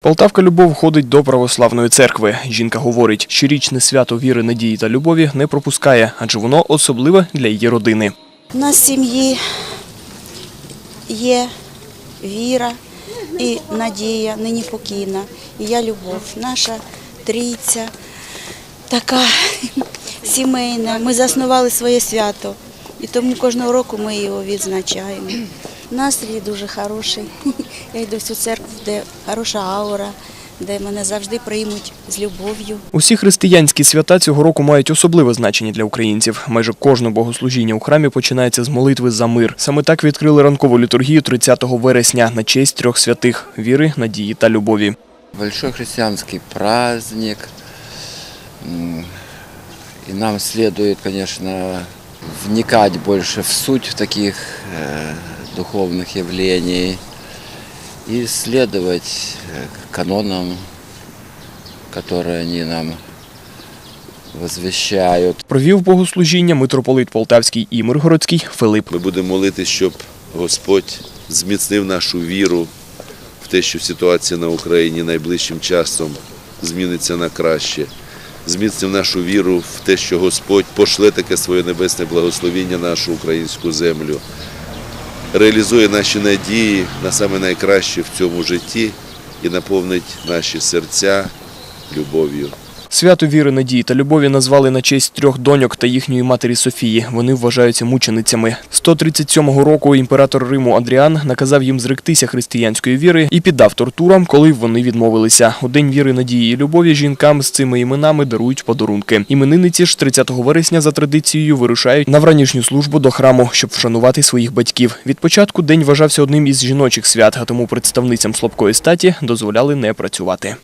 Полтавка Любов ходить до православної церкви. Жінка говорить, щорічне свято віри, надії та любові не пропускає, адже воно особливе для її родини. У нас в сім'ї є віра і надія, нині покійна. І я любов. Наша трійця така сімейна. Ми заснували своє свято. І тому кожного року ми його відзначаємо. Настрій дуже хороший. Я йду в цю церкву, де хороша аура, де мене завжди приймуть з любов'ю. Усі християнські свята цього року мають особливе значення для українців. Майже кожне богослужіння у храмі починається з молитви за мир. Саме так відкрили ранкову літургію 30 вересня на честь трьох святих віри, надії та любові. большой христианский праздник. И нам следует, конечно, вникать больше в суть таких э, духовных явлений и следовать э, канонам, которые они нам возвещают. Провів богослужіння митрополит Полтавський і Миргородський Филип. Ми будемо молитися, щоб Господь зміцнив нашу віру в те, що ситуація на Україні найближчим часом зміниться на краще. Зміцнив нашу віру в те, що Господь пошле таке своє небесне благословіння на нашу українську землю, реалізує наші надії на саме найкраще в цьому житті і наповнить наші серця любов'ю. Свято віри, надії та любові назвали на честь трьох доньок та їхньої матері Софії. Вони вважаються мученицями. 137 року імператор Риму Адріан наказав їм зректися християнської віри і піддав тортурам, коли вони відмовилися. У день віри, надії і любові жінкам з цими іменами дарують подарунки. Іменинниці ж 30 вересня за традицією вирушають на вранішню службу до храму, щоб вшанувати своїх батьків. Від початку день вважався одним із жіночих свят, а тому представницям слабкої статі дозволяли не працювати.